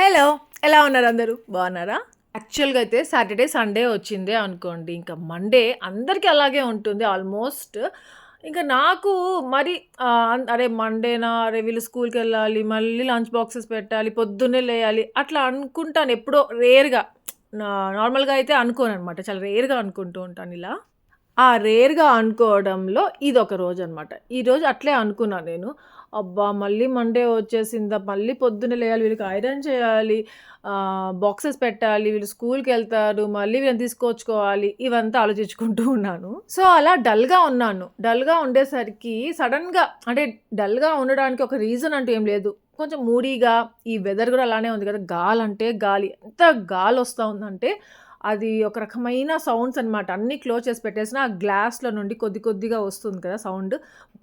Hello ఎలా ఉన్నారు అందరూ? బాగున్నారా? యాక్చువల్గా అయితే సాటర్డే సండే వచ్చిందే అనుకోండి. ఇంకా మండే అందరికీ అలాగే ఉంటుంది ఆల్మోస్ట్ ఇంకా నాకు మరి అరే మండేనా అరే వీళ్ళు స్కూల్కి వెళ్ళాలి మళ్ళీ లంచ్ బాక్సెస్ పెట్టాలి పొద్దున్నే లేయాలి అట్లా అనుకుంటాను ఎప్పుడో రేర్గా నార్మల్గా అయితే అనుకోను అనమాట చాలా రేర్గా అనుకుంటూ ఉంటాను ఇలా. ఆ రేర్గా అనుకోవడంలో ఇది ఒక రోజు అనమాట ఈరోజు అట్లే అనుకున్నాను నేను. అబ్బా మళ్ళీ మండే వచ్చేసిందా? మళ్ళీ పొద్దున్నే లేయాలి వీళ్ళకి ఐరన్ చేయాలి బాక్సెస్ పెట్టాలి వీళ్ళు స్కూల్కి వెళ్తారు మళ్ళీ వీళ్ళని తీసుకొచ్చుకోవాలి ఇవంతా ఆలోచించుకుంటూ ఉన్నాను. సో అలా డల్గా ఉన్నాను. డల్గా ఉండేసరికి సడన్గా అంటే డల్గా ఉండడానికి ఒక రీజన్ అంటూ ఏం లేదు. కొంచెం మూడీగా ఈ వెదర్ కూడా అలానే ఉంది కదా గాలి అంటే గాలి. ఎంత గాలి వస్తూ ఉందంటే అది ఒక రకమైన సౌండ్స్ అనమాట అన్నీ క్లోజ్ చేసి పెట్టేసిన ఆ గ్లాస్లో నుండి కొద్ది కొద్దిగా వస్తుంది కదా సౌండ్.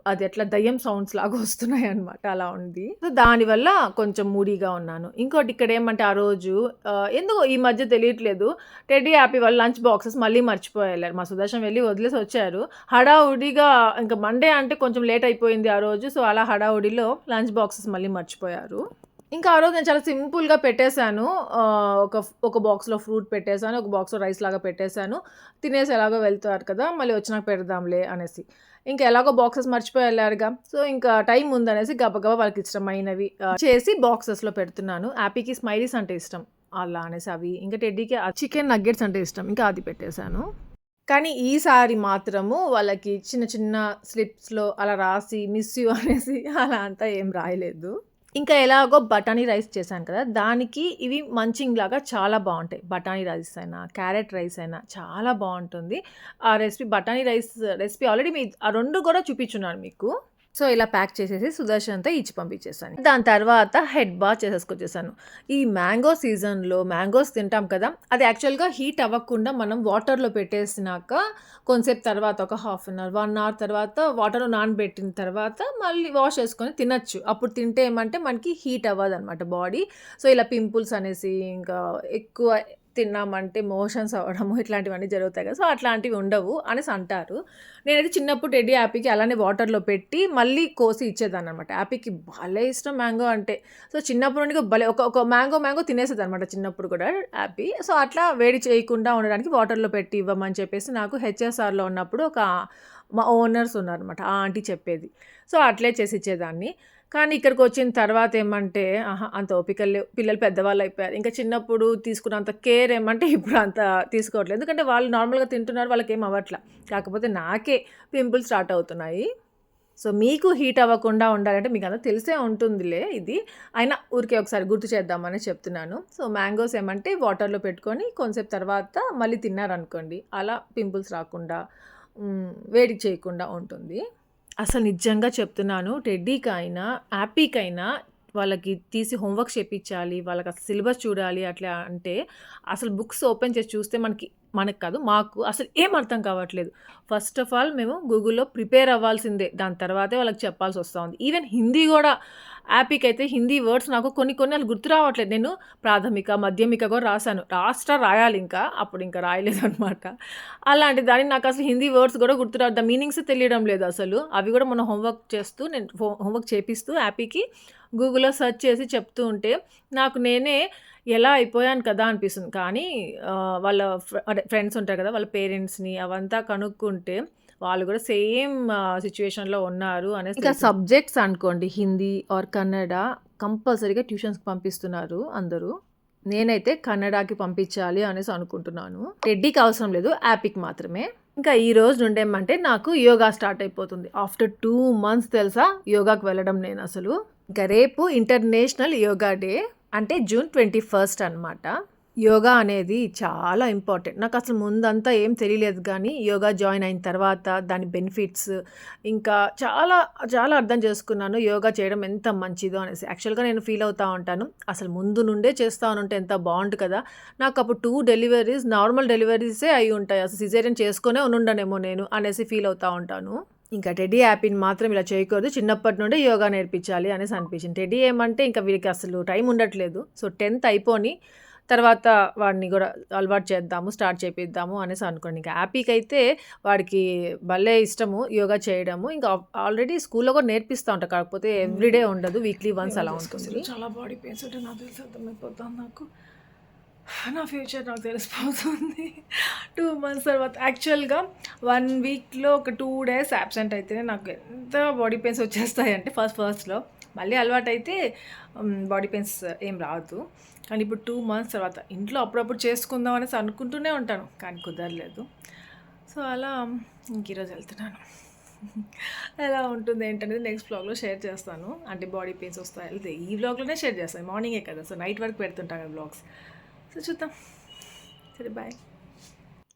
అది ఎట్లా దయ్యం సౌండ్స్ లాగా వస్తున్నాయి అనమాట అలా ఉంది. సో దానివల్ల కొంచెం మూడీగా ఉన్నాను. ఇంకోటి ఇక్కడ ఏమంటే ఆ రోజు ఎందుకు ఈ మధ్య తెలియట్లేదు. టెడ్డీ హ్యాపీ వాళ్ళు లంచ్ బాక్సెస్ మళ్ళీ మర్చిపోయారు. మా సుదర్శన్ వెళ్ళి వదిలేసి వచ్చారు. హడావుడిగా ఇంకా మండే అంటే కొంచెం లేట్ అయిపోయింది ఆ రోజు. సో అలా హడావుడిలో లంచ్ బాక్సెస్ మళ్ళీ మర్చిపోయారు. ఇంకా ఆ రోజు నేను చాలా సింపుల్గా పెట్టేశాను. ఒక ఒక బాక్స్లో ఫ్రూట్ పెట్టేశాను ఒక బాక్స్లో రైస్ లాగా పెట్టేశాను. తినేసి ఎలాగో వెళ్తారు కదా మళ్ళీ వచ్చినాక పెడదాంలే అనేసి. ఇంకా ఎలాగో బాక్సెస్ మర్చిపోయి వెళ్ళారుగా. సో ఇంకా టైం ఉందనేసి గబగబా వాళ్ళకి ఇష్టమైనవి చేసి బాక్సెస్లో పెడుతున్నాను. హ్యాపీకి స్మైలీస్ అంటే ఇష్టం. అలా అనేసి అవి. ఇంకా టెడ్డీకి చికెన్ నగ్గెట్స్ అంటే ఇష్టం. ఇంకా అది పెట్టేశాను. కానీ ఈసారి మాత్రము వాళ్ళకి చిన్న చిన్న స్లిప్స్లో అలా రాసి మిస్ యూ అనేసి అలా అంతా ఏం రాయలేదు. ఇంకా ఎలాగో బఠానీ రైస్ చేశాను కదా దానికి ఇవి మంచింగ్ లాగా చాలా బాగుంటాయి. బఠానీ రైస్ అయినా క్యారెట్ రైస్ అయినా చాలా బాగుంటుంది. ఆ రెసిపీ బఠానీ రైస్ రెసిపీ ఆల్రెడీ మీ ఆ రెండు కూడా చూపించున్నాను మీకు. సో ఇలా ప్యాక్ చేసేసి సుదర్శన్ అంతా ఇచ్చి పంపించేసాను దాని తర్వాత హెడ్ బాత్ చేసేసుకొచ్చేసాను ఈ మ్యాంగో సీజన్లో మ్యాంగోస్ తింటాం కదా అది యాక్చువల్గా హీట్ అవ్వకుండా మనం వాటర్లో పెట్టేసినాక కొంతసేపు తర్వాత ఒక half an hour one hour తర్వాత వాటర్లో నానబెట్టిన తర్వాత మళ్ళీ వాష్ చేసుకొని తినచ్చు. అప్పుడు తింటే ఏమంటే మనకి హీట్ అవ్వదు అనమాట బాడీ. సో ఇలా పింపుల్స్ అనేసి ఇంకా ఎక్కువ తిన్నామంటే మోషన్స్ అవ్వడము ఇట్లాంటివన్నీ జరుగుతాయి కదా. సో అట్లాంటివి ఉండవు అనేసి అంటారు. నేనైతే చిన్నప్పుడు టెడ్డీ యాపీకి అలానే వాటర్లో పెట్టి మళ్ళీ కోసి ఇచ్చేదాన్ని అనమాట యాపీకి భలే ఇష్టం మ్యాంగో అంటే. సో చిన్నప్పటి నుండి భలే ఒక ఒక మ్యాంగో మ్యాంగో తినేసేది అనమాట చిన్నప్పుడు కూడా యాపీ సో అట్లా వేడి చేయకుండా ఉండడానికి వాటర్లో పెట్టి ఇవ్వమని చెప్పేసి నాకు హెచ్ఎస్ఆర్లో ఉన్నప్పుడు ఒక మా ఓనర్స్ ఉన్నారనమాట ఆ ఆంటీ చెప్పేది. సో అట్లే చేసి ఇచ్చేదాన్ని. కానీ ఇక్కడికి వచ్చిన తర్వాత ఏమంటే ఆహా అంత ఓపిక లేవు. పిల్లలు పెద్దవాళ్ళు అయిపోయారు ఇంకా చిన్నప్పుడు తీసుకున్నంత కేర్ ఏమంటే ఇప్పుడు అంత తీసుకోవట్లేదు. ఎందుకంటే వాళ్ళు నార్మల్గా తింటున్నారు వాళ్ళకి ఏం అవ్వట్లా. కాకపోతే నాకే పింపుల్స్ స్టార్ట్ అవుతున్నాయి. సో మీకు హీట్ అవ్వకుండా ఉండాలంటే మీకు అంతా తెలిసే ఉంటుందిలే ఇది. అయినా ఊరికే ఒకసారి గుర్తు చేద్దామని చెప్తున్నాను. సో మ్యాంగోస్ ఏమంటే వాటర్లో పెట్టుకొని కొంతసేపు తర్వాత మళ్ళీ తిన్నారనుకోండి అలా పింపుల్స్ రాకుండా వేడి చేయకుండా ఉంటుంది. అసలు నిజంగా చెప్తున్నాను టెడ్డీకైనా హ్యాపీకైనా వాళ్ళకి తీసి హోంవర్క్ చేపించాలి వాళ్ళకి అసలు సిలబస్ చూడాలి అట్లా అంటే అసలు బుక్స్ ఓపెన్ చేసి చూస్తే మనకి మనకు కాదు మాకు అసలు ఏం అర్థం కావట్లేదు. ఫస్ట్ ఆఫ్ ఆల్ మేము గూగుల్లో ప్రిపేర్ అవ్వాల్సిందే. దాని తర్వాతే వాళ్ళకి చెప్పాల్సి వస్తూ ఉంది. ఈవెన్ హిందీ కూడా యాపీకి అయితే హిందీ వర్డ్స్ నాకు కొన్ని కొన్ని అసలు గుర్తు రావట్లేదు. నేను ప్రాథమిక మధ్యమిక కూడా రాశాను. రాష్ట్ర రాయాలి ఇంకా అప్పుడు ఇంకా రాయలేదు అనమాట అలాంటి దానికి నాకు అసలు హిందీ వర్డ్స్ కూడా గుర్తు రాదు మీనింగ్స్ తెలియడం లేదు అసలు. అవి కూడా మనం హోంవర్క్ చేస్తూ నేను హోంవర్క్ చేపిస్తూ యాపీకి గూగుల్లో సెర్చ్ చేసి చెప్తూ ఉంటే నాకు నేనే ఎలా అయిపోయాను కదా అనిపిస్తుంది. కానీ వాళ్ళ ఫ్రెండ్స్ ఉంటారు కదా వాళ్ళ పేరెంట్స్ని అవంతా కనుక్కుంటే వాళ్ళు కూడా సేమ్ సిచ్యువేషన్లో ఉన్నారు అనేసి ఇంకా సబ్జెక్ట్స్ అనుకోండి హిందీ ఆర్ కన్నడ కంపల్సరీగా ట్యూషన్స్కి పంపిస్తున్నారు అందరూ. నేనైతే కన్నడకి పంపించాలి అనేసి అనుకుంటున్నాను. టెడ్డీకి అవసరం లేదు యాపిక్ మాత్రమే. ఇంకా ఈ రోజు నుండేమంటే నాకు యోగా స్టార్ట్ అయిపోతుంది. ఆఫ్టర్ టూ మంత్స్ తెలుసా యోగాకి వెళ్ళడం నేను అసలు. ఇంకా రేపు ఇంటర్నేషనల్ యోగా డే. అంటే జూన్ ట్వంటీ ఫస్ట్ అనమాట యోగా అనేది చాలా ఇంపార్టెంట్. నాకు అసలు ముందంతా ఏం తెలియలేదు కానీ యోగా జాయిన్ అయిన తర్వాత దాని బెనిఫిట్స్ ఇంకా చాలా చాలా అర్థం చేసుకున్నాను. యోగా చేయడం ఎంత మంచిదో అనేసి. యాక్చువల్గా నేను ఫీల్ అవుతూ ఉంటాను. అసలు ముందు నుండే చేస్తా ఉంటే ఎంత బాగుంటుంది కదా. నాకు అప్పుడు టూ డెలివరీస్ నార్మల్ డెలివరీసే అయి ఉంటాయి. అసలు సిజేరియన్ చేసుకునే ఉండనేమో నేను అనేసి ఫీల్ అవుతూ ఉంటాను. ఇంకా టెడ్డీ యాపిని మాత్రం ఇలా చేయకూడదు. చిన్నప్పటి నుండే యోగా నేర్పించాలి అనేసి అనిపించింది. టెడ్డీ ఏమంటే ఇంకా వీడికి అసలు టైం ఉండట్లేదు. సో టెన్త్ అయిపోని తర్వాత వాడిని కూడా అలవాటు చేద్దాము స్టార్ట్ చేపిద్దాము అనేసి అనుకోండి ఇంకా హ్యాపీకి అయితే వాడికి భలే ఇష్టము యోగా చేయడము. ఇంకా ఆల్రెడీ స్కూల్లో కూడా నేర్పిస్తూ ఉంటారు. కాకపోతే ఎవ్రీడే ఉండదు. వీక్లీ వన్స్ అలా ఉంటుంది. చాలా బాడీ పెయిన్స్ అంటే నాకు తెలిసి అర్థమైపోతాను నాకు. నా ఫ్యూచర్ నాకు తెలిసిపోతుంది. టూ మంత్స్ తర్వాత యాక్చువల్గా వన్ వీక్లో ఒక టూ డేస్ అబ్సెంట్ అయితేనే నాకు ఎంత బాడీ పెయిన్స్ వచ్చేస్తాయి అంటే ఫస్ట్ ఫస్ట్లో మళ్ళీ అలవాటు అయితే బాడీ పెయిన్స్ ఏం రాదు. కానీ ఇప్పుడు టూ మంత్స్ తర్వాత ఇంట్లో అప్పుడప్పుడు చేసుకుందాం అనేసి అనుకుంటూనే ఉంటాను కానీ కుదరలేదు. సో అలా ఇంక ఈరోజు వెళ్తున్నాను. ఎలా ఉంటుంది ఏంటనేది నెక్స్ట్ బ్లాగ్లో షేర్ చేస్తాను. అంటే బాడీ పెయిన్స్ వస్తాయి? వెళ్తే ఈ బ్లాగ్లోనే షేర్ చేస్తాను. మార్నింగే కదా సో నైట్ వరకు పెడుతుంటాను బ్లాగ్స్ సో చూద్దాం. సరే బాయ్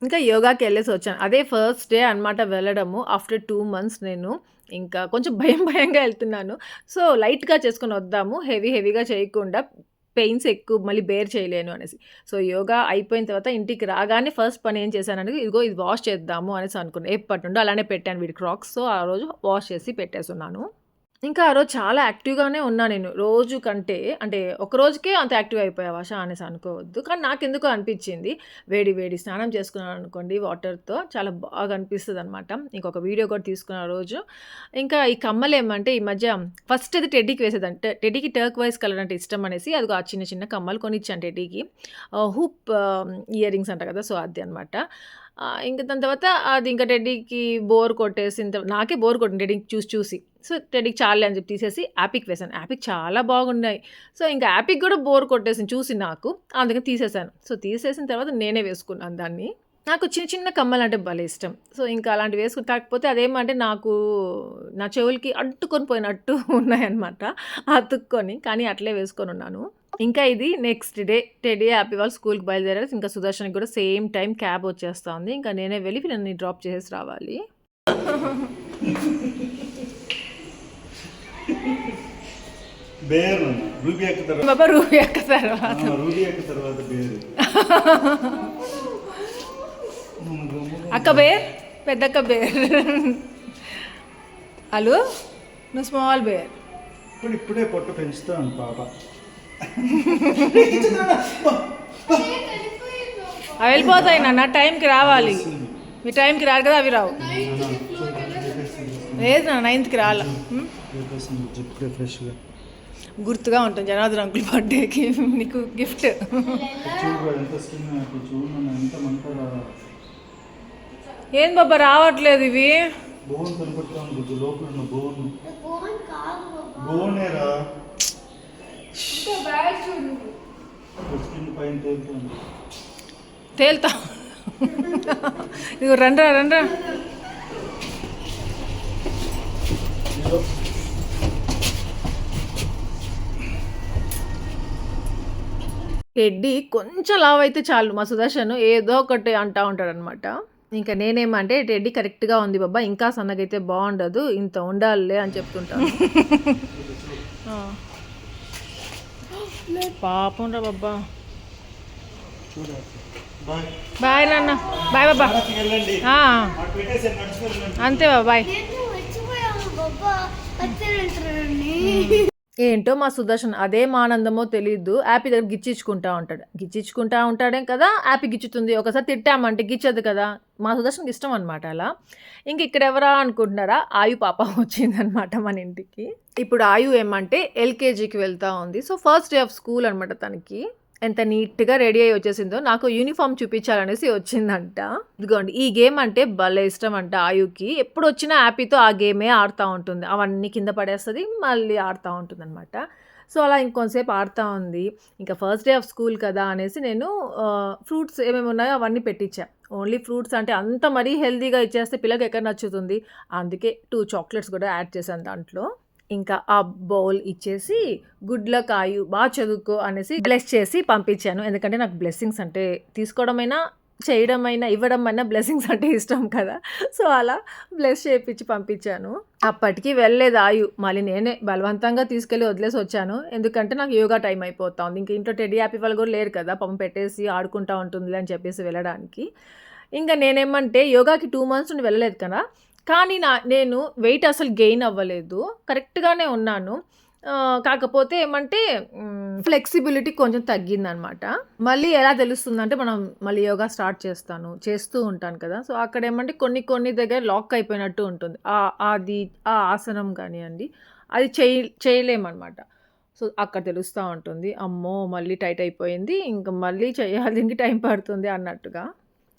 ఇంకా యోగాకి వెళ్ళేసి వచ్చాను. అదే ఫస్ట్ డే అనమాట వెళ్ళడము. ఆఫ్టర్ టూ మంత్స్ నేను ఇంకా కొంచెం భయం భయంగా వెళ్తున్నాను. సో లైట్గా చేసుకొని వద్దాము. హెవీ హెవీగా చేయకుండా పెయిన్స్ ఎక్కువ మళ్ళీ బేర్ చేయలేను అనేసి. సో యోగా అయిపోయిన తర్వాత ఇంటికి రాగానే ఫస్ట్ పని ఏం చేశానంటే ఇదిగో ఇది వాష్ చేద్దాము అనేసి అనుకున్నాను ఎప్పటి నుండో అలానే పెట్టాను వీడి క్రాక్స్ సో ఆ రోజు వాష్ చేసి పెట్టేస్తున్నాను ఇంకా ఆ రోజు చాలా యాక్టివ్‌గానే ఉన్నా నేను. రోజు కంటే అంటే ఒక రోజుకే అంత యాక్టివ్ అయిపోయావా షా అనేసి అనుకోవద్దు. కానీ నాకెందుకో అనిపించింది వేడి వేడి స్నానం చేసుకున్నాను అనుకోండి వాటర్‌తో చాలా బాగా అనిపిస్తుంది అనమాట ఇంకొక వీడియో కూడా తీసుకున్న రోజు. ఇంకా ఈ కమ్మలు ఏమంటే ఈ మధ్య ఫస్ట్ అది టెడ్డీకి వేసేదాన్ని. టెడ్డీకి టర్క్ వైస్ కలర్ అంటే ఇష్టం అనేసి అది ఆ చిన్న చిన్న కమ్మలు కొనిచ్చాను టెడ్డీకి. హూప్ ఇయర్ రింగ్స్ అంట కదా! సో అది అనమాట. ఇంకా దాని తర్వాత అది ఇంకా టెడ్డీకి బోర్ కొట్టేసిన నాకే బోర్ కొట్టింది టెడ్డీకి చూసి చూసి. సో టెడ్డీకి చాలే అని చెప్పి తీసేసి యాపిక్ వేసాను యాపిక్ చాలా బాగున్నాయి. సో ఇంకా యాపిక్ కూడా బోర్ కొట్టేసింది చూసి నాకు. అందుకని తీసేసాను. సో తీసేసిన తర్వాత నేనే వేసుకున్నాను దాన్ని. నాకు చిన్న చిన్న కమ్మలు అంటే భలే ఇష్టం. సో ఇంకా అలాంటివి వేసుకుని కాకపోతే అదేమంటే నాకు నా చెవులకి అంటుకొని పోయినట్టు ఉన్నాయన్నమాట. అతుక్కొని. కానీ అట్లే వేసుకొని ఉన్నాను ఇంకా ఇది నెక్స్ట్ డే టెడ్డీ, హ్యాపీ వాళ్ళు స్కూల్‌కి బయలుదేరారు. ఇంకా సుదర్శన్‌కి కూడా సేమ్ టైమ్ క్యాబ్ వచ్చేస్తా ఉంది. ఇంకా నేనే వెళ్ళి వీళ్ళని డ్రాప్ చేసేసి రావాలి. నాన్న. బాబా రూబీ అక్క తర్వాత. అక్క బేర్ అక్క బేర్ పెద్దక్క బేర్ అలు నువ్వు స్మాల్ బేర్ ఇప్పుడు ఇప్పుడే పొట్ట పెంచుతాను పాప అవి వెళ్ళిపోతాయి నాన్న టైంకి రావాలి. మీ టైంకి రారు కదా అవి రావు. లేదు నా నైన్త్కి రాలా. గుర్తుగా ఉంటుంది జనార్దన్ అంకుల్ బర్త్డేకి. నీకు గిఫ్ట్. ఏం బాబా రావట్లేదు ఇవి. బోన్ కనపడతా ఉంది లోపల బోన్. బోనేరా తేల్తా ఇదిగో రండ్రా రండ్రా. టెడ్డీ కొంచెం లావ్ అయితే చాలు మా సుదర్శన్ ఏదో ఒకటి అంటా ఉంటాడు అనమాట ఇంకా నేనేమంటే టెడ్డీ కరెక్ట్గా ఉంది బాబా ఇంకా సన్నగైతే బాగుండదు ఇంత ఉండాలిలే అని చెప్తుంటాను ఆ. పాపం రా బాబా. బాయ్. నాన్న. బాయ్ బాబా. అంతే బాబా ఏంటో మా సుదర్శన్ అదేం ఆనందమో తెలియదు యాపీ దగ్గర గిచ్చించుకుంటా ఉంటాడు. గిచ్చించుకుంటా ఉంటాడేం కదా యాపీ గిచ్చుతుంది. ఒకసారి తిట్టామంటే గిచ్చదు కదా. మా సుదర్శన్కి ఇష్టం అనమాట అలా. ఇంక ఇక్కడ ఎవరా అనుకుంటున్నారా? ఆయు పాప వచ్చిందనమాట మన ఇంటికి. ఇప్పుడు ఆయు ఏమంటే ఎల్కేజీకి వెళ్తూ ఉంది. So first day of school అనమాట తనకి. ఎంత నీట్గా రెడీ అయ్యి వచ్చేసిందో నాకు యూనిఫామ్ చూపించాలనేసి వచ్చిందంట. ఇదిగోండి ఈ గేమ్ అంటే భలే ఇష్టం అంట ఆయుకి. ఎప్పుడు వచ్చినా హ్యాపీతో ఆ గేమే ఆడుతూ ఉంటుంది. అవన్నీ కింద పడేస్తుంది మళ్ళీ ఆడుతూ ఉంటుంది అనమాట సో అలా ఇంకొంతసేపు ఆడుతూ ఉంది. ఇంకా ఫస్ట్ డే ఆఫ్ స్కూల్ కదా అనేసి నేను ఫ్రూట్స్ ఏమేమి ఉన్నాయో అవన్నీ పెట్టించా. ఓన్లీ ఫ్రూట్స్ అంటే అంత మరీ హెల్తీగా ఇచ్చేస్తే పిల్లకి ఎక్కడ నచ్చుతుంది? అందుకే టూ చాక్లెట్స్ కూడా యాడ్ చేశాను దాంట్లో. ఇంకా ఆ బౌల్ ఇచ్చేసి గుడ్ లక్ ఆయు బాగా చదువుకో అనేసి బ్లెస్ చేసి పంపించాను. ఎందుకంటే నాకు బ్లెస్సింగ్స్ అంటే తీసుకోవడమైనా చేయడమైనా ఇవ్వడమైనా బ్లెస్సింగ్స్ అంటే ఇష్టం కదా. సో అలా బ్లెస్ చేయించి పంపించాను. అప్పటికి వెళ్ళలేదు ఆయు. మళ్ళీ నేనే బలవంతంగా తీసుకెళ్ళి వదిలేసి వచ్చాను. ఎందుకంటే నాకు యోగా టైం అయిపోతా ఉంది. ఇంకా ఇంట్లో టెడ్డీ యాపీ వాళ్ళు కూడా లేరు కదా. పాపం పెట్టేసి ఆడుకుంటా ఉంటుంది అని చెప్పేసి వెళ్ళడానికి. ఇంకా నేనేమంటే యోగాకి టూ మంత్స్ నుండి వెళ్ళలేదు కదా. కానీ నా నేను వెయిట్ అసలు గెయిన్ అవ్వలేదు కరెక్ట్గానే ఉన్నాను కాకపోతే ఏమంటే ఫ్లెక్సిబిలిటీ కొంచెం తగ్గిందనమాట. మళ్ళీ ఎలా తెలుస్తుందంటే మనం మళ్ళీ యోగా స్టార్ట్ చేస్తాను. చేస్తూ ఉంటాను కదా! సో, అక్కడ ఏమంటే కొన్ని కొన్ని దగ్గర లాక్ అయిపోయినట్టు ఉంటుంది. అది ఆ ఆసనం కానివ్వండి అది చేయ చేయలేమనమాట. సో, అక్కడ తెలుస్తూ ఉంటుంది. అమ్మో! మళ్ళీ టైట్ అయిపోయింది. ఇంక మళ్ళీ చేయాలి చేయాలింకి టైం పడుతుంది అన్నట్టుగా.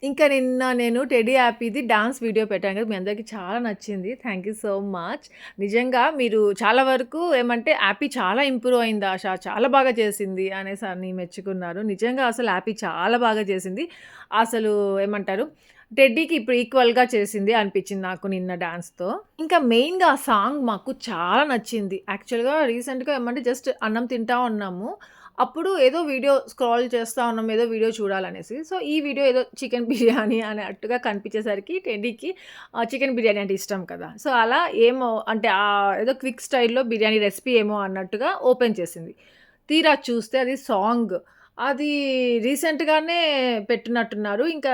ఇంకా నిన్న నేను టెడ్డీ హ్యాపీది డాన్స్ వీడియో పెట్టాను కదా! మీ అందరికీ చాలా నచ్చింది. Thank you so much. నిజంగా మీరు చాలా వరకు ఏమంటే హ్యాపీ చాలా ఇంప్రూవ్ అయింది ఆశ చాలా బాగా చేసింది అనేసి అని మెచ్చుకున్నారు. నిజంగా అసలు హ్యాపీ చాలా బాగా చేసింది. అసలు ఏమంటారు టెడ్డీకి ఇప్పుడు ఈక్వల్‌గా చేసింది అనిపించింది నాకు నిన్న డాన్స్‌తో. ఇంకా మెయిన్‌గా ఆ సాంగ్ మాకు చాలా నచ్చింది. యాక్చువల్‌గా రీసెంట్‌గా ఏమంటే జస్ట్ అన్నం తింటా ఉన్నాము. అప్పుడు ఏదో వీడియో స్క్రాల్ చేస్తా ఉన్నాం. ఏదో వీడియో చూడాలనేసి. సో, ఈ వీడియో ఏదో చికెన్ బిర్యానీ అన్నట్టుగా కనిపించేసరికి టెడ్డీకి చికెన్ బిర్యానీ అంటే ఇష్టం కదా! సో, అలా ఏమో అంటే ఏదో క్విక్ స్టైల్‌లో బిర్యానీ రెసిపీ ఏమో అన్నట్టుగా ఓపెన్ చేసింది. తీరా చూస్తే అది సాంగ్. అది రీసెంట్‌గానే పెట్టినట్టున్నారు. ఇంకా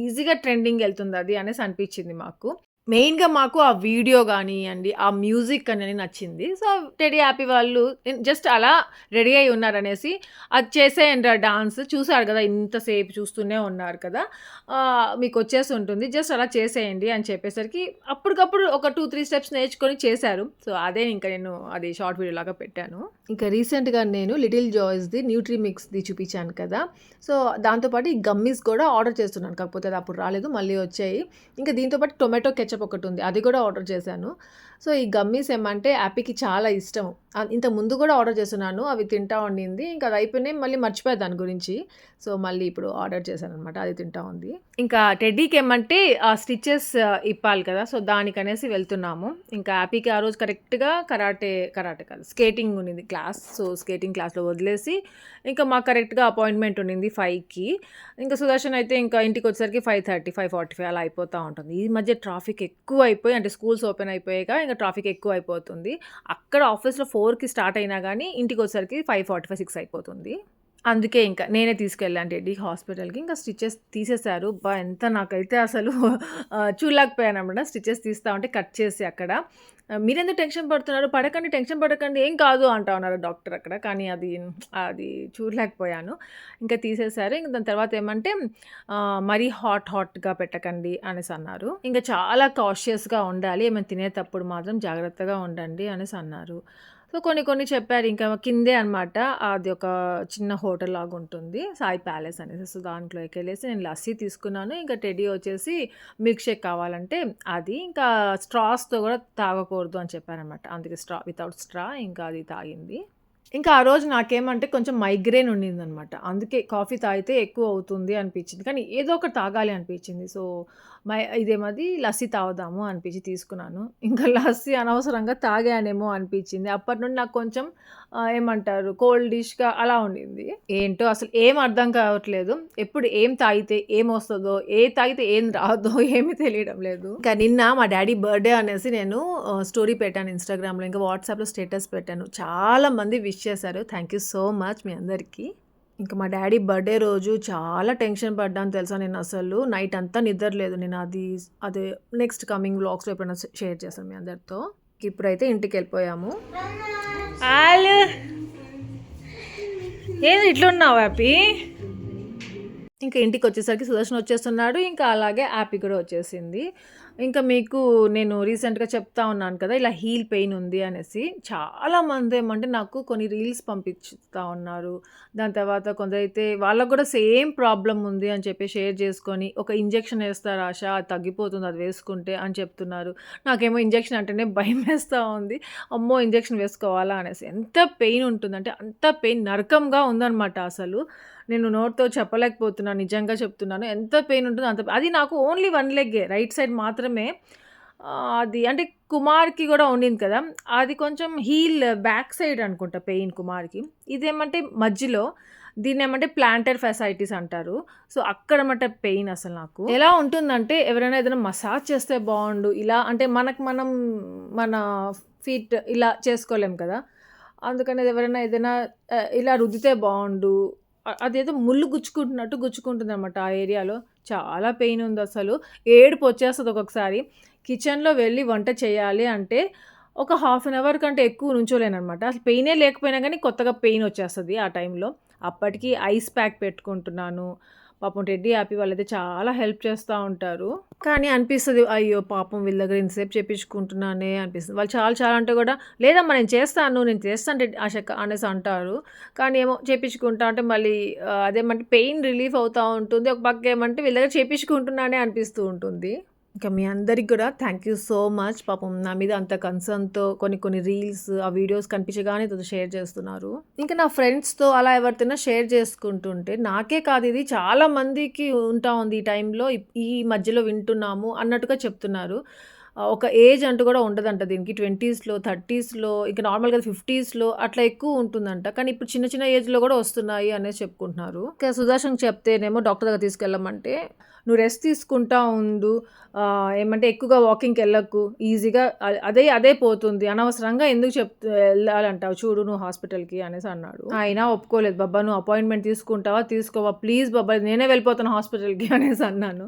ఈజీగా ట్రెండింగ్ వెళ్తుంది అది అనేసి అనిపించింది మాకు. మెయిన్‌గా మాకు ఆ వీడియో కానివ్వండి ఆ మ్యూజిక్ అనేది నచ్చింది. సో, టెడీ హ్యాపీ వాళ్ళు జస్ట్ అలా రెడీ అయి ఉన్నారనేసి అది చేసేయండిరా డాన్స్ చూసారు కదా! ఇంతసేపు చూస్తూనే ఉన్నారు కదా! మీకు వచ్చేసి ఉంటుంది. జస్ట్ అలా చేసేయండి అని చెప్పేసరికి అప్పటికప్పుడు ఒక 2, 3 స్టెప్స్ నేర్చుకొని చేశారు. సో, అదే ఇంకా నేను అది షార్ట్ వీడియో లాగా పెట్టాను. ఇంకా రీసెంట్‌గా నేను లిటిల్ జాయ్స్‌ది న్యూట్రీ మిక్స్‌ది చూపించాను కదా! సో, దాంతో పాటు ఈ గమ్మీస్ కూడా ఆర్డర్ చేస్తున్నాను. కాకపోతే అది అప్పుడు రాలేదు. మళ్ళీ వచ్చాయి. ఇంకా దీంతో పాటు టొమాటో కెచప్ ఒకటి ఉంది అది కూడా ఆర్డర్ చేశాను. సో, ఈ గమ్మీస్ ఏమంటే హ్యాపీకి చాలా ఇష్టం. ఇంత ముందు కూడా ఆర్డర్ చేస్తున్నాను అవి తింటా ఉండింది. ఇంకా అది అయిపోయినాయి. మళ్ళీ మర్చిపోయాయి దాని గురించి. సో, మళ్ళీ ఇప్పుడు ఆర్డర్ చేశాను అనమాట అది తింటా ఉంది. ఇంకా టెడ్డీకి ఏమంటే ఆ స్టిచెస్ ఇప్పాలి కదా! సో, దానికనేసి వెళ్తున్నాము. ఇంకా హ్యాపీకి ఆ రోజు కరెక్ట్‌గా కరాటే కరాటే కాదు స్కేటింగ్ ఉండింది క్లాస్. సో, స్కేటింగ్ క్లాస్‌లో వదిలేసి ఇంకా మాకు కరెక్ట్‌గా అపాయింట్మెంట్ ఉండింది ఫైవ్కి ఇంకా సుదర్శన్ అయితే ఇంకా ఇంటికొచ్చేసరికి 5:30, 5:45 అలా అయిపోతూ ఉంటుంది. ఈ మధ్య ట్రాఫిక్ ఎక్కువ అయిపోయి అంటే స్కూల్స్ ఓపెన్ అయిపోయాక ఇంకా ట్రాఫిక్ ఎక్కువైపోతుంది. అక్కడ ఆఫీస్‌లో ఫోర్కి స్టార్ట్ అయినా గానీ ఇంటికొచ్చేసరికి 5:45, 6 అయిపోతుంది. అందుకే ఇంకా నేనే తీసుకెళ్ళాను టెడ్డీకి హాస్పిటల్‌కి. ఇంకా స్టిచెస్ తీసేశారు. బా ఎంత నాకైతే అసలు చూడలేకపోయాను అనమాట స్టిచెస్ తీస్తా ఉంటే కట్ చేసి అక్కడ. మీరెందుకు టెన్షన్ పడుతున్నారు? పడకండి, టెన్షన్ పడకండి. ఏం కాదు అంటా ఉన్నారు డాక్టర్ అక్కడ. కానీ అది అది చూడలేకపోయాను. ఇంకా తీసేశారు. ఇంక దాని తర్వాత ఏమంటే మరీ హాట్ హాట్‌గా పెట్టకండి అనేసి అన్నారు. ఇంకా చాలా కాషియస్‌గా ఉండాలి. ఏమైనా తినేటప్పుడు మాత్రం జాగ్రత్తగా ఉండండి అనేసి అన్నారు. సో, కొన్ని కొన్ని చెప్పారు. ఇంకా కిందే అనమాట. అది ఒక చిన్న హోటల్ లాగా ఉంటుంది. సాయి ప్యాలెస్ అనేసి. సో, దాంట్లోకెళ్ళేసి నేను లస్సీ తీసుకున్నాను. ఇంకా టెడీ వచ్చేసి మిల్క్ షేక్ కావాలంటే అది. ఇంకా స్ట్రాస్‌తో కూడా తాగకూడదు అని చెప్పారనమాట. అందుకే స్ట్రా వితౌట్ స్ట్రా ఇంకా అది తాగింది. ఇంకా ఆ రోజు నాకేమంటే కొంచెం మైగ్రేన్ ఉండిందనమాట. అందుకే కాఫీ తాగితే ఎక్కువ అవుతుంది అనిపించింది. కానీ ఏదో ఒకటి తాగాలి అనిపించింది. సో, మై ఇదేమది లస్సీ తాగుదాము అనిపించి తీసుకున్నాను. ఇంకా లస్సీ అనవసరంగా తాగానేమో అనిపించింది. అప్పటి నుండి నాకు కొంచెం ఏమంటారు కోల్డ్ డిష్గా అలా ఉండింది. ఏంటో అసలు ఏం అర్థం కావట్లేదు. ఎప్పుడు ఏం తాగితే ఏమొస్తదో, ఏది తాగితే ఏం రాదో ఏమీ తెలియడం లేదు. ఇంకా నిన్న మా డాడీ బర్త్‌డే అనేసి నేను స్టోరీ పెట్టాను ఇన్‌స్టాగ్రామ్‌లో. ఇంకా వాట్సాప్‌లో స్టేటస్ పెట్టాను. చాలా మంది విష్ చేశారు. థ్యాంక్ యూ సో మచ్ మీ అందరికీ. ఇంకా మా డాడీ బర్త్‌డే రోజు చాలా టెన్షన్ పడ్డాను తెలుసా నేను అసలు నైట్ అంతా నిద్ర లేదు. నేను అది అదే నెక్స్ట్ కమింగ్ వ్లాగ్స్‌లో ఎప్పుడైనా షేర్ చేస్తాను మీ అందరితో. ఇప్పుడైతే ఇంటికెళ్ళిపోయాము. వెళ్ళిపోయాము ఏంది ఇట్లున్నావు హ్యాపీ? ఇంకా ఇంటికి వచ్చేసరికి సుదర్శన్ వచ్చేస్తున్నాడు. ఇంకా అలాగే హ్యాపీ కూడా వచ్చేసింది. ఇంకా మీకు నేను రీసెంట్‌గా చెప్తా ఉన్నాను కదా! ఇలా హీల్ పెయిన్ ఉంది అనేసి. చాలామంది ఏమంటే నాకు కొన్ని రీల్స్ పంపిస్తా ఉన్నారు. దాని తర్వాత కొందరైతే వాళ్ళకు కూడా సేమ్ ప్రాబ్లం ఉంది అని చెప్పి షేర్ చేసుకొని ఒక ఇంజెక్షన్ వేస్తారు ఆశ అది తగ్గిపోతుంది అది వేసుకుంటే అని చెప్తున్నారు. నాకేమో ఇంజెక్షన్ అంటేనే భయం వేస్తూ ఉంది. అమ్మో! ఇంజెక్షన్ వేసుకోవాలా అనేసి. ఎంత పెయిన్ ఉంటుందంటే అంత పెయిన్ నరకంగా ఉందనమాట అసలు. నేను నోట్తో చెప్పలేకపోతున్నాను. నిజంగా చెప్తున్నాను. ఎంత పెయిన్ ఉంటుందో అంత అది నాకు ఓన్లీ వన్ లెగ్గే రైట్ సైడ్ మాత్రమే. అది అంటే కుమార్‌కి కూడా ఉండింది కదా! అది కొంచెం హీల్ బ్యాక్ సైడ్ అనుకుంటా పెయిన్ కుమార్‌కి. ఇదేమంటే మధ్యలో దీన్ని ఏమంటే ప్లాంటర్ ఫెసైటీస్ అంటారు. సో, అక్కడ మట పెయిన్ అసలు నాకు. ఎలా ఉంటుందంటే ఎవరైనా ఏదైనా మసాజ్ చేస్తే బాగుండు ఇలా అంటే మనకు మనం మన ఫీట్ ఇలా చేసుకోలేం కదా! అందుకని ఎవరైనా ఏదైనా ఇలా రుద్దితే బాగుండు అదేదో ముల్లు గుచ్చుకుంటున్నట్టు గుచ్చుకుంటుంది అనమాట ఆ ఏరియాలో. చాలా పెయిన్ ఉంది అసలు ఏడుపు వచ్చేస్తుంది ఒక్కొక్కసారి. కిచెన్‌లో వెళ్ళి వంట చేయాలి అంటే ఒక హాఫ్ అన్ అవర్ కంటే ఎక్కువ నుంచోలేననమాట అసలు పెయినే లేకపోయినా కానీ కొత్తగా పెయిన్ వచ్చేస్తుంది ఆ టైంలో అప్పటికి ఐస్ ప్యాక్ పెట్టుకుంటున్నాను పాపం రెడ్డి హ్యాపీ వాళ్ళైతే చాలా హెల్ప్ చేస్తూ ఉంటారు. కానీ అనిపిస్తుంది అయ్యో పాపం వీళ్ళ దగ్గర ఇంతసేపు చేపించుకుంటున్నానే అనిపిస్తుంది. వాళ్ళు చాలా చాలా అంటే కూడా లేదమ్మా నేను చేస్తాను నేను చేస్తాను రెడ్డి ఆశక్క అనేసి అంటారు. కానీ ఏమో చేపించుకుంటా అంటే మళ్ళీ అదేమంటే పెయిన్ రిలీఫ్ అవుతూ ఉంటుంది. ఒక పక్క ఏమంటే వీళ్ళ దగ్గర చేపించుకుంటున్నానే అనిపిస్తూ ఉంటుంది. ఇంకా మీ అందరికి కూడా థ్యాంక్ యూ సో మచ్ పాపం నా మీద అంత కన్సర్న్తో కొన్ని కొన్ని రీల్స్ ఆ వీడియోస్ కనిపించగానే షేర్ చేస్తున్నారు. ఇంకా నా ఫ్రెండ్స్తో అలా ఎవరితోనో షేర్ చేసుకుంటుంటే నాకే కాదు ఇది చాలా మందికి ఉంటా ఉంది ఈ టైంలో ఈ మధ్యలో వింటున్నాము అన్నట్టుగా చెప్తున్నారు. ఒక ఏజ్ అంటూ కూడా ఉండదంట దీనికి. ట్వంటీస్లో థర్టీస్లో ఇంకా నార్మల్గా ఫిఫ్టీస్లో అట్లా ఎక్కువ ఉంటుందంట. కానీ ఇప్పుడు చిన్న చిన్న ఏజ్లో కూడా వస్తున్నాయి అనేసి చెప్పుకుంటున్నారు. ఇంకా సుదర్శన్ చెప్తేనేమో డాక్టర్ దగ్గర తీసుకెళ్ళమంటే నువ్వు రెస్ట్ తీసుకుంటా ఉండు ఏమంటే ఎక్కువగా వాకింగ్కి వెళ్ళకు ఈజీగా అదే అదే పోతుంది. అనవసరంగా ఎందుకు చెప్ వెళ్ళాలంటావు? చూడు నువ్వు హాస్పిటల్కి అనేసి అన్నాడు. అయినా ఒప్పుకోలేదు. బాబా నువ్వు అపాయింట్మెంట్ తీసుకుంటావా? తీసుకోవా? ప్లీజ్ బాబా నేనే వెళ్ళిపోతాను హాస్పిటల్కి అనేసి అన్నాను.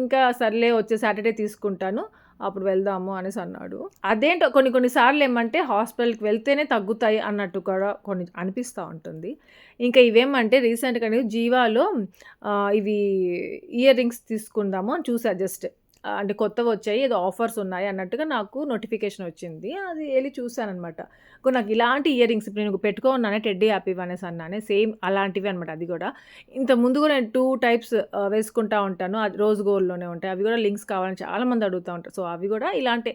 ఇంకా సర్లే వచ్చే సాటర్డే తీసుకుంటాను. అప్పుడు వెళ్దాము అనేసి అన్నాడు. అదేంటో కొన్ని కొన్నిసార్లు ఏమంటే హాస్పిటల్కి వెళ్తేనే తగ్గుతాయి అన్నట్టు కూడా కొన్ని అనిపిస్తూ ఉంటుంది. ఇంకా ఇవేమంటే రీసెంట్గా జీవాలో ఇవి ఇయర్ రింగ్స్ తీసుకుందాము అని చూసా జస్ట్. అంటే కొత్తగా వచ్చాయి ఏదో ఆఫర్స్ ఉన్నాయి అన్నట్టుగా నాకు నోటిఫికేషన్ వచ్చింది. అది వెళ్ళి చూశానమాట నాకు ఇలాంటి ఇయర్ రింగ్స్ ఇప్పుడు నేను పెట్టుకోన్నానే టెడ్డీ హ్యాపీ అనేసి అన్నానే సేమ్ అలాంటివి అనమాట అది కూడా. ఇంత ముందు కూడా నేను టూ టైప్స్ వేసుకుంటా ఉంటాను. అది రోజ్ గోల్డ్లోనే ఉంటాయి. అవి కూడా లింక్స్ కావాలని చాలామంది అడుగుతూ ఉంటారు. సో అవి కూడా ఇలాంటి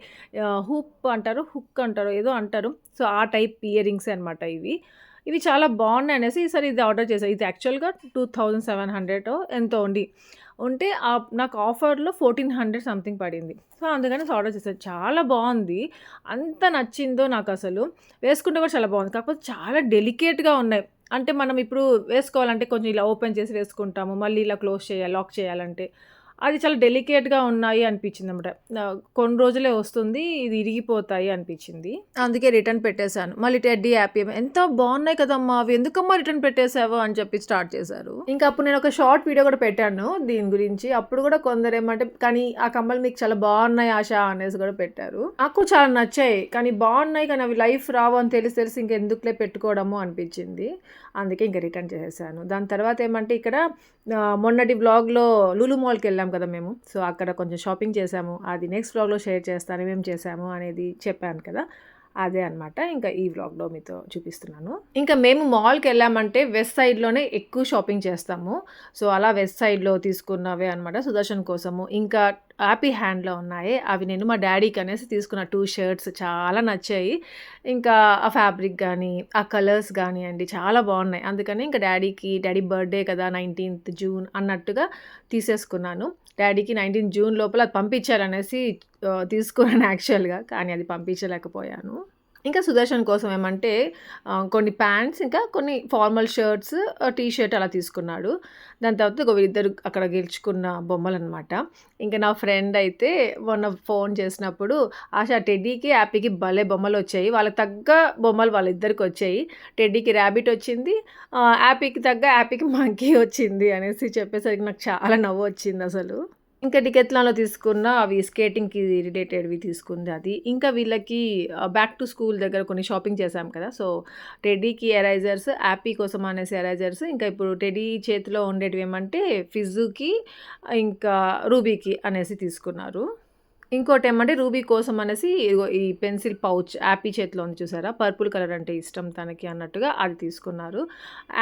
హూప్ అంటారు హుక్ అంటారు ఏదో అంటారు. సో ఆ టైప్ ఇయర్ రింగ్స్ అనమాట ఇవి. ఇవి చాలా బాగున్నాయి అనేసి ఈసారి ఇది ఆర్డర్ చేశాను. ఇది యాక్చువల్గా టూ థౌజండ్ సెవెన్ హండ్రెడ్ ఎంతో ఉండి ఉంటే ఆ- నాకు ఆఫర్లో ఫోర్టీన్ హండ్రెడ్ సంథింగ్ పడింది. సో అందుకని ఆర్డర్ చేశాను. చాలా బాగుంది. అంత నచ్చిందో నాకు అసలు. వేసుకుంటే కూడా చాలా బాగుంది. కాకపోతే చాలా డెలికేట్గా ఉన్నాయి. అంటే మనం ఇప్పుడు వేసుకోవాలంటే కొంచెం ఇలా ఓపెన్ చేసి వేసుకుంటాము. మళ్ళీ ఇలా క్లోజ్ చేయాలి లాక్ చేయాలంటే. అది చాలా డెలికేట్గా ఉన్నాయి అనిపించింది అనమాట కొన్ని రోజులే వస్తుంది ఇది ఇరిగిపోతాయి అనిపించింది. అందుకే రిటర్న్ పెట్టేశాను. మళ్ళీ టెడ్డీ యాప్ ఎంత బాగున్నాయి కదమ్మా అవి ఎందుకమ్మా రిటర్న్ పెట్టేసావు అని చెప్పి స్టార్ట్ చేశారు. ఇంకా అప్పుడు నేను ఒక షార్ట్ వీడియో కూడా పెట్టాను దీని గురించి. అప్పుడు కూడా కొందరు ఏమంటే కానీ ఆ కమ్మలు మీకు చాలా బాగున్నాయి ఆశ అనేసి కూడా పెట్టారు. నాకు చాలా నచ్చాయి కానీ బాగున్నాయి కానీ అవి లైఫ్ రావు అని తెలిసి తెలిసి ఇంకెందుకులే పెట్టుకోవడము అనిపించింది. అందుకే ఇంకా రిటర్న్ చేసేసాను. దాని తర్వాత ఏమంటే ఇక్కడ మొన్నటి వ్లాగ్లో లూలు మాల్కి వెళ్ళాం కదా మేము. సో అక్కడ కొంచెం షాపింగ్ చేసాము అది నెక్స్ట్ వ్లాగ్లో షేర్ చేస్తాను ఏమేమి చేసాము అనేది చెప్పాను కదా. అదే అనమాట ఇంకా ఈ వ్లాగ్లో మీతో చూపిస్తున్నాను. ఇంకా మేము మాల్కి వెళ్ళామంటే వెస్ట్ సైడ్లోనే ఎక్కువ షాపింగ్ చేస్తాము. సో అలా వెస్ట్ సైడ్లో తీసుకున్నవే అనమాట సుదర్శన్ కోసము. ఇంకా హ్యాపీ హ్యాండ్లో ఉన్నాయి. అవి నేను మా డాడీకి అనేసి తీసుకున్న టూ షర్ట్స్ చాలా నచ్చాయి. ఇంకా ఆ ఫ్యాబ్రిక్ కానీ ఆ కలర్స్ కానీ అండి చాలా బాగున్నాయి. అందుకని ఇంకా డాడీకి డాడీ బర్త్డే కదా నైన్టీన్త్ జూన్ అన్నట్టుగా తీసేసుకున్నాను. డాడీకి నైన్టీన్ జూన్ లోపల అది పంపించారనేసి తీసుకున్నాను యాక్చువల్గా. కానీ అది పంపించలేకపోయాను. ఇంకా సుదర్శన్ కోసం ఏమంటే కొన్ని ప్యాంట్స్ ఇంకా కొన్ని ఫార్మల్ షర్ట్స్ టీ షర్ట్ అలా తీసుకున్నాడు. దాని తర్వాత ఒక అక్కడ గెలుచుకున్న బొమ్మలు అనమాట ఇంకా నా ఫ్రెండ్ అయితే మొన్న ఫోన్ చేసినప్పుడు ఆశా టెడ్డీకి యాపీకి భలే బొమ్మలు వచ్చాయి వాళ్ళకి తగ్గ బొమ్మలు వాళ్ళిద్దరికి వచ్చాయి. టెడ్డీకి ర్యాబిట్ వచ్చింది హ్యాపీకి యాపీకి తగ్గ యాపీకి మంకీ వచ్చింది అనేసి చెప్పేసరికి నాకు చాలా నవ్వు వచ్చింది అసలు. ఇంకా డికెత్లాన్లో తీసుకున్న అవి స్కేటింగ్కి రిలేటెడ్వి తీసుకుంది అది. ఇంకా వీళ్ళకి బ్యాక్ టు స్కూల్ దగ్గర కొన్ని షాపింగ్ చేశాం కదా. సో టెడ్డీకి ఎరైజర్స్ యాపీ కోసం అనేసి ఎరైజర్స్ ఇంకా ఇప్పుడు టెడీ చేతిలో ఉండేటివి ఏమంటే ఫిజుకి ఇంకా రూబీకి అనేసి తీసుకున్నారు. ఇంకోటి ఏమంటే రూబీ కోసం అనేసి ఈ పెన్సిల్ పౌచ్ యాపీ చేతిలో ఉంది చూసారా? పర్పుల్ కలర్ అంటే ఇష్టం తనకి అన్నట్టుగా అది తీసుకున్నారు.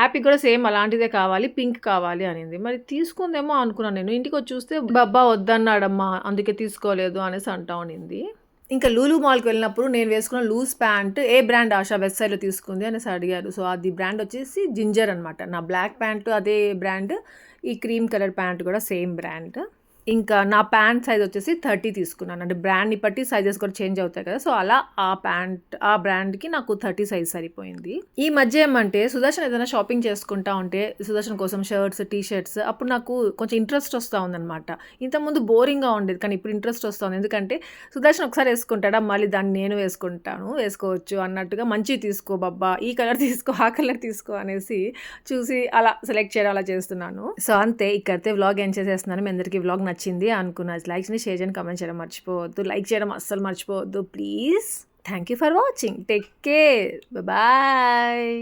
యాపీ కూడా సేమ్ అలాంటిదే కావాలి పింక్ కావాలి అనింది. మరి తీసుకుందేమో అనుకున్నాను నేను. ఇంటికి వచ్చి చూస్తే బబ్బా వద్దన్నాడమ్మా అందుకే తీసుకోలేదు అనేసి అంటా ఉన్నింది ఇంకా లూలు మాల్కి వెళ్ళినప్పుడు నేను వేసుకున్న లూజ్ ప్యాంట్ ఏ బ్రాండ్ ఆశా వెబ్సైట్లో తీసుకుంది అనేసి అడిగారు. సో అది బ్రాండ్ వచ్చేసి జింజర్ అనమాట నా బ్లాక్ ప్యాంటు అదే బ్రాండ్ ఈ క్రీమ్ కలర్ ప్యాంట్ కూడా సేమ్ బ్రాండ్. ఇంకా నా ప్యాంట్ సైజ్ వచ్చేసి థర్టీ తీసుకున్నాను. అంటే బ్రాండ్ని బట్టి సైజెస్ కూడా చేంజ్ అవుతాయి కదా. సో అలా ఆ ప్యాంట్ ఆ బ్రాండ్కి నాకు థర్టీ సైజ్ సరిపోయింది. ఈ మధ్య ఏమంటే సుదర్శన్ ఏదైనా షాపింగ్ చేసుకుంటా ఉంటే సుదర్శన్ కోసం షర్ట్స్ టీ షర్ట్స్ అప్పుడు నాకు కొంచెం ఇంట్రెస్ట్ వస్తూ ఉందన్నమాట. ఇంతకుముందు బోరింగ్గా ఉండేది కానీ ఇప్పుడు ఇంట్రెస్ట్ వస్తుంది ఎందుకంటే సుదర్శన్ ఒకసారి వేసుకుంటాడా మళ్ళీ దాన్ని నేను వేసుకుంటాను. వేసుకోవచ్చు అన్నట్టుగా మంచివి తీసుకో బాబ్బా ఈ కలర్ తీసుకో ఆ కలర్ తీసుకో అనేసి చూసి అలా సెలెక్ట్ చేయడం అలా చేస్తున్నాను. సో అంతే ఇక్కడితే వ్లాగ్ ఏం చేసేస్తున్నాను. మీ అందరికీ వ్లాగ్ నచ్చింది అనుకున్నా లైక్స్ని షేర్ చేయండి కమెంట్ చేయడం మర్చిపోవద్దు. లైక్ చేయడం అస్సలు మర్చిపోవద్దు. Please thank you for watching take care bye